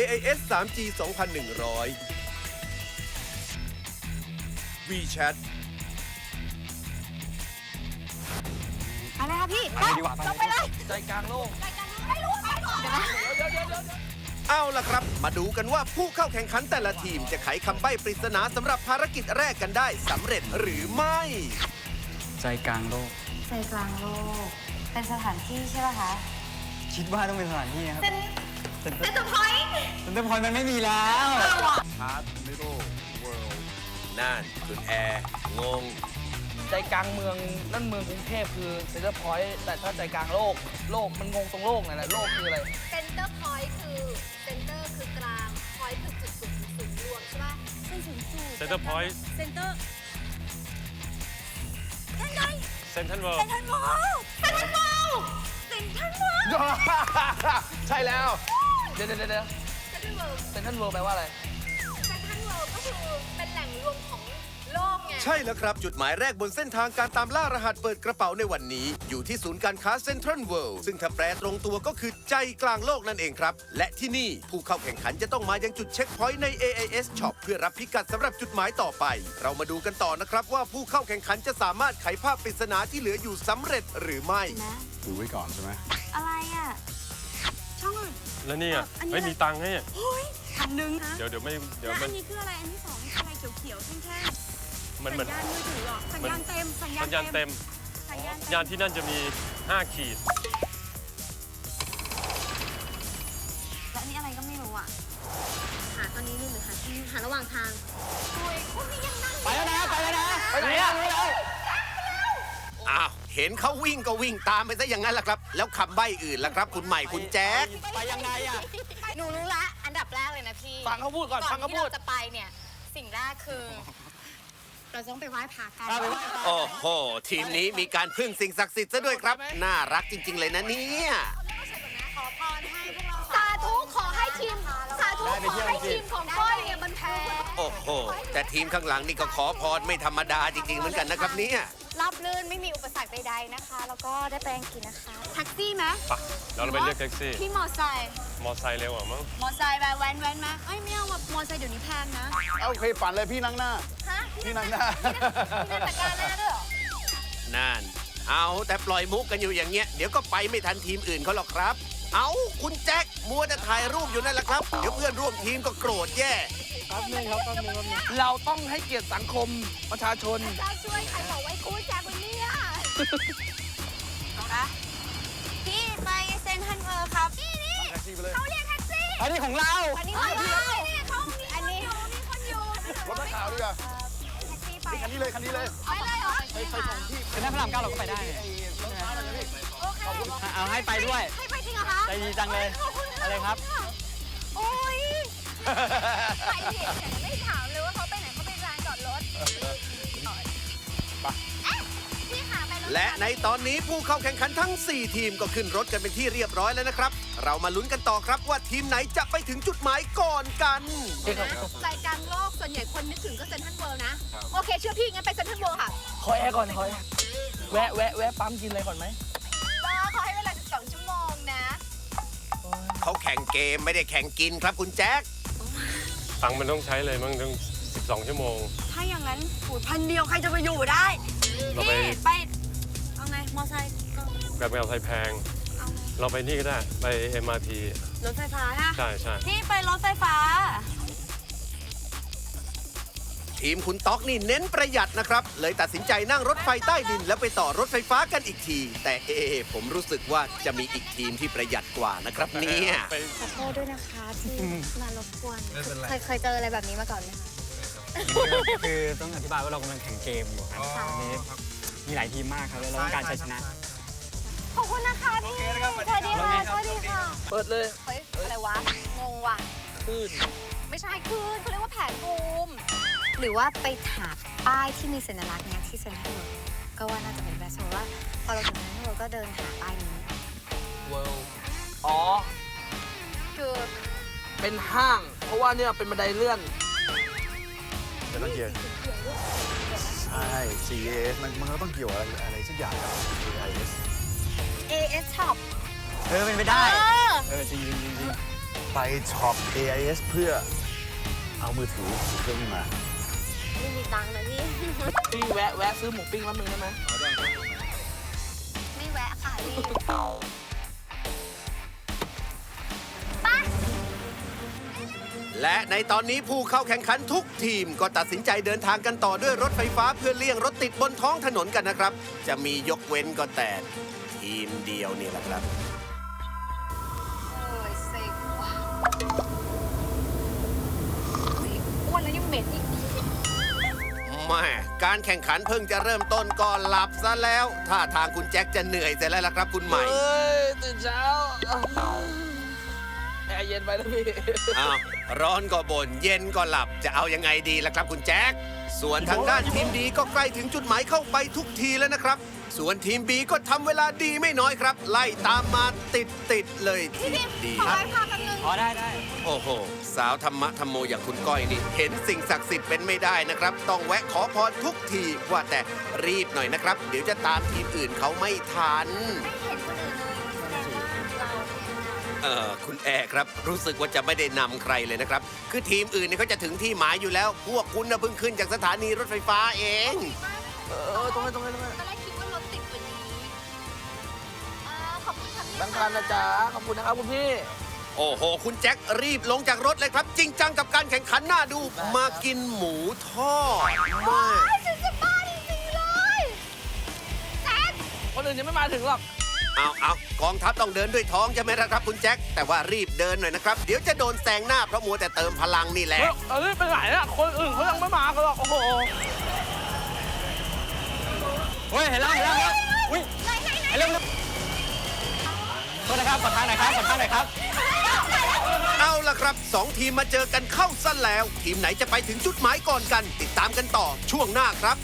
AIS 3G 2100 WeChat อะไรคะพี่ไปดีกว่าลงไปเลยใจกลางโลกไม่รู้ไปก่อนเดี๋ยวนะเดี๋ยวเดี๋ยวเดี๋ยวเอาล่ะครับ มาดูกันว่าผู้เข้าแข่งขันแต่ละทีมจะไขคำใบ้ปริศนาสำหรับภารกิจแรกกันได้สำเร็จหรือไม่ ใจกลางโลก ใจกลางโลก เป็นสถานที่ใช่ป่ะคะ คิดว่าต้องเป็นสถานที่นะครับ เป็น เซ็นเตอเป็นร์ตัวพอยต์เซ็นเตอร์พอยต์มันไม่มีแล้วนั่นคุณแอร์งง ใจกลางเมืองนั่นเมืองกรุงเทพคือเซ็นเตอร์พอยต์แต่ถ้าใจกลางโลก โลกมันงงตรงโลกนั่นแหละโลกคืออะไร เซนเตอร์พอยต์คือเซนเตอร์คือกลาง พอยต์คือจุดศูนย์ศูนย์รวมใช่ป่ะเส้นศูนย์สูตรเซ็นเตอร์พอยต์เซนเตอร์นั่นไงเซนทันเวิลเซนทรัลเวิลด์เซนทรัลเวิลด์เซนทรัลเวิลด์ใช่แล้ว เดี๋ยวเดี๋ยวเดี๋ยวเซนทรัลเวิลด์เซนทรัลเวิลด์แปลว่าอะไร เซนทรัลเวิลด์ก็คือเป็นแหล่งรวมของโลกไง ใช่แล้วครับ จุดหมายแรกบนเส้นทางการตามล่ารหัสเปิดกระเป๋าในวันนี้ อยู่ที่ศูนย์การค้าเซ็นทรัลเวิลด์ซึ่งถ้าแปลตรงตัวก็คือใจกลางโลกนั่นเองครับ และที่นี่ผู้เข้าแข่งขันจะต้องมายังจุดเช็คพอยต์ใน AIS Shop เพื่อรับพิกัดสำหรับจุดหมายต่อไป เรามาดูกันต่อนะครับว่าผู้เข้าแข่งขันจะสามารถไขภาพปริศนาที่เหลืออยู่สำเร็จหรือไม่ นะ ดูไว้ก่อนใช่ไหมอะไรอะ ช่องอื่น แล้วนี่อะอันนี้ ไม่มีตังค์ให้อะเฮ้ยพันหนึ่งนะเดี๋ยวเดี๋ยวไม่เดี๋ยวแล้วมัอันนนี้คืออะไร อันที่สองคืออะไรเขียวๆแท่งๆมันเหมืสัอนญญาณมือถือเหรอสัญญาณเต็มสัญญาสัณญญาณเต็มสัญญาณยานที่นั่นจะมี 5 ขีด และอันนี้อะไรก็ไม่รู้อะ หาตอนนี้หรือหาที่หาระหว่างทางคุยพวกนี้ยังนั่งไปแล้วนะ ไปแล้วนะ ไปไหนอะอ้าว เห็นเขาวิ่งก็วิ่งตามไปซะอย่างนั้นแหละครับ แล้วคำใบ้อื่นล่ะครับ คุณใหม่คุณแจ๊คไปยังไงอะหนูรู้ละ อันดับแรกเลยนะพี่ฟังเขาพูดก่อนฟังเขาที่พูดเราจะไปเนี่ย สิ่งแรกคือ เราต้องไปไหว้พระกัน เอาไปไหว้พระ โอ้โห ทีมนี้มีการพึ่งสิ่งศักดิ์สิทธิ์ซะด้วยครับ น่ารักจริง ๆ เลยนะเนี่ย ขอพรให้พวกเราสาธุขอให้ทีม สาธุขอให้ทีมของก้อยเนี่ยมันแพ้ โอ้โห แต่ทีมข้างหลังนี่ก็ขอพรไม่ธรรมดาจริง ๆ เหมือนกันนะครับเนี่ยรับ ลื่นไม่มีอุปสรรคใดๆนะคะ แล้วก็ได้ไปอังกฤษนะคะ แท็กซี่ไหมไปเราเราไปเรียกแท็กซี่ พี่มอไซค์มอไซค์เร็วอะมั้ง มอไซค์แบบแว้นแว้นไหมเอ้ยไม่เอาแบบมอไซค์เดี๋ยวนี้แพงนะ เอาเคยฝันเลยพี่นั่งหน้า ฮะพี่นั่งหน้า พี่นันจัดการแล้วนะด้วยเหรอ นั่น เอาแต่ปล่อยมุกกันอยู่อย่างเงี้ย เดี๋ยวก็ไปไม่ทันทีมอื่นเขาหรอกครับ เอาคุณแจ็คมัวแต่ถ่ายรูปอยู่นั่นแหละครับ เดี๋ยวเพื่อนร่วมทีมก็โกรธแย่ เราต้องให้เกียรติสังคมประชาชนจ้าช่วยใครบอกไว้กู้แจ็ ควันนี้อะพี่ไปเซนทรันเวิลด์ครับนี่นี่แท็กซี่ไปเลย เขาเรียกแท็กซี่อันนี้ของเรา อันนี้เขาเนี่ยเขามีอันนี้มีคนอยู่รถนักข่าวดีกว่าแท็กซี่ไปคันนี้เลยคันนี้เลย ไปเลยเหรอไปไปส่งที่เป็นหน้าพระรามเก้าเราก็ไปได้ไอ้รถฟ้าเลยนะพี่โอเคเอาให้ไปด้วย ให้ไปจริงเหรอคะใจดีจังเลยขอบคุณค่ะอะไรครับ โอ้ยไปดิเดี๋ยวไม่ถามเลยว่าเขาไปไหนเขาไปร้านจอดรถเอ๊ะพี่ขาไปรถ และในตอนนี้ผู้เข้าแข่งขันทั้ง 4 ทีมก็ขึ้นรถกันเป็นที่เรียบร้อยแล้วนะครับ เรามาลุ้นกันต่อครับว่าทีมไหนจะไปถึงจุดหมายก่อนกันใจกลางโลกส่วนใหญ่คนนึกถึงก็เซ็นทรัลเวิลด์นะ โอเค เชื่อพี่งั้นไปเซ็นทรัลเวิลด์ค่ะขอแอร์ก่อนขอแอร์แวะแวะแวะปั๊มกินอะไรก่อนไหมบ้าเขาให้เวลา 12 ชั่วโมงนะ เขาแข่งเกมไม่ได้แข่งกินครับคุณแจ็คตังค์มันต้องใช้เลยมั้งต้อง12 ชั่วโมง ถ้าอย่างนั้นผูดพันเดียวใครจะไปอยู่ได้ เราไป พี่ไปเอาไง มอไซค์ก็แบบไปเอาไทยแพง เอาไงเราไปนี่ก็ได้ ไป MRT รถไฟฟ้านะใช่ใช่พี่ไปรถไฟฟ้า ทีมคุณต๊อกนี่เน้นประหยัดนะครับ เลยตัดสินใจนั่งรถไฟใต้ดิน แล้วไปต่อรถไฟฟ้ากันอีกที แต่เอะผมรู้สึกว่าจะมีอีกทีมที่ประหยัดกว่านะครับเนี่ย ไปขอโทษด้วยนะคะที่มารบกวนเคยเคยเจออะไรแบบนี้มาก่อนไหมคะ คือต้องอธิบายว่าเรากำลังแข่งเกมอยู่ครับอันนี้ มีหลายทีมมากครับแล้วเราต้องการชัยชนะ ขอบคุณนะคะพี่ สวัสดีค่ะ สวัสดีค่ะ เปิดเลย เฮ้ย อะไรวะ งงว่ะ ขึ้น ไม่ใช่คืนเขาเรียกว่าแผนภูมิหรือว่าไปหาป้ายที่มีสัญลักษณ์เนี้ยที่เซ็นทรัลเวิลด์ก็ว่าน่าจะเป็นแบบสมมติว่าพอเราถึงเซ็นทรัลเวิลด์ก็เดินหาป้ายนี้ world อ๋อ คือ เป็นห้าง เพราะว่าเนี่ยเป็นบันไดเลื่อน เดี๋ยวต้องเกียร์ ใช่ CAS มันมันก็ต้องเกี่ยวอะไรอะไรสักอย่างกับ CIS AS Shop เออเป็นไปได้ เออ เออจริงจริงจริงไปช็อป AIS เพื่อเอามือถือถือเครื่องนี้มา ไม่มีตังค์นะพี่ พี่แวะแวะซื้อหมูปิ้งแป๊บนึงได้ไหมไม่แวะค่ะรี และในตอนนี้ผู้เข้าแข่งขันทุกทีมก็ตัดสินใจเดินทางกันต่อด้วยรถไฟฟ้าเพื่อเลี่ยงรถติดบนท้องถนนกันนะครับ จะมียกเว้นก็แต่ ทีมเดียวนี่แหละครับโอ้ยเซ็งว่ะอ้วนแล้วยังเหม็นอีก แม่การแข่งขันเพิ่งจะเริ่มต้นก็หลับซะแล้วท่าทางคุณแจ็คจะเหนื่อยเสร็จแล้วล่ะครับคุณใหม่เอ้ยตื่นเช้า แอร์เย็นไปแล้วพี่ อ้าวร้อนก็บน่นเย็นก็หลับจะเอายังไงดีล่ะครับคุณแจ็คส่วนทางด้านทีมดีก็ใกล้ถึงจุดหมายเข้าไปทุกทีแล้วนะครับ ส่วนทีมบีก็ทำเวลาดีไม่น้อยครับ ไล่ตามมาติดติดๆเลยทีมดีขอไว้พาแป๊บนึง อ๋อได้ได้ โอ้โห สาวธรรมะธรรมโมอย่างคุณก้อยนี่ เห็นสิ่งศักดิ์สิทธิ์เป็นไม่ได้นะครับ ต้องแวะขอพรทุกทีว่าแต่รีบหน่อยนะครับ เดี๋ยวจะตามทีมอื่นเขาไม่ทัน ไม่เห็ เนี่ยเออคุณแอร์ครับรู้สึกว่าจะไม่ได้นำใครเลยนะครับ คือทีมอื่นเนี่ยเขาจะถึงที่หมายอยู่แล้ว พวกคุณน่ะเพิ่งขึ้นจากสถานีรถไฟฟ้าเอง เออตรงนี้ตรงนี้ตรงนี้ตอนแรกคิดว่ารถติดกว่านี้อ่าขอบคุณค่ะพี่แบงค์พันนะจ๊ะขอบคุณนะครับคุณพี่ โอ้โห คุณแจ็ครีบลงจากรถเลยครับ จริงจังกับการแข่งขันน่าดู มากินหมูทอดมาก ฉันจะบ้าจริงๆเลยแจ๊คคนอื่นยังไม่มาถึงหรอก เอาเอากองทัพต้องเดินด้วยท้องใช่ไหมล่ะครับคุณแจ็คแต่ว่ารีบเดินหน่อยนะครับเดี๋ยวจะโดนแซงหน้าเพราะมัวแต่เติมพลังนี่แหละเฮ้ยเอ้ยไปไหนอะคนอื่นเขายังไม่มากันหรอก โอ้โห เฮ้ยเห็นแล้วเห็นแล้วครับอุ้ยเห็นแล้วครับโทษนะครับขอทางหน่อยครับขอทางหน่อยครับ เอาล่ะครับสองทีมมาเจอกันเข้าซะแล้ว ทีมไหนจะไปถึงจุดหมายก่อนกัน ติดตามกันต่อช่วงหน้าครับ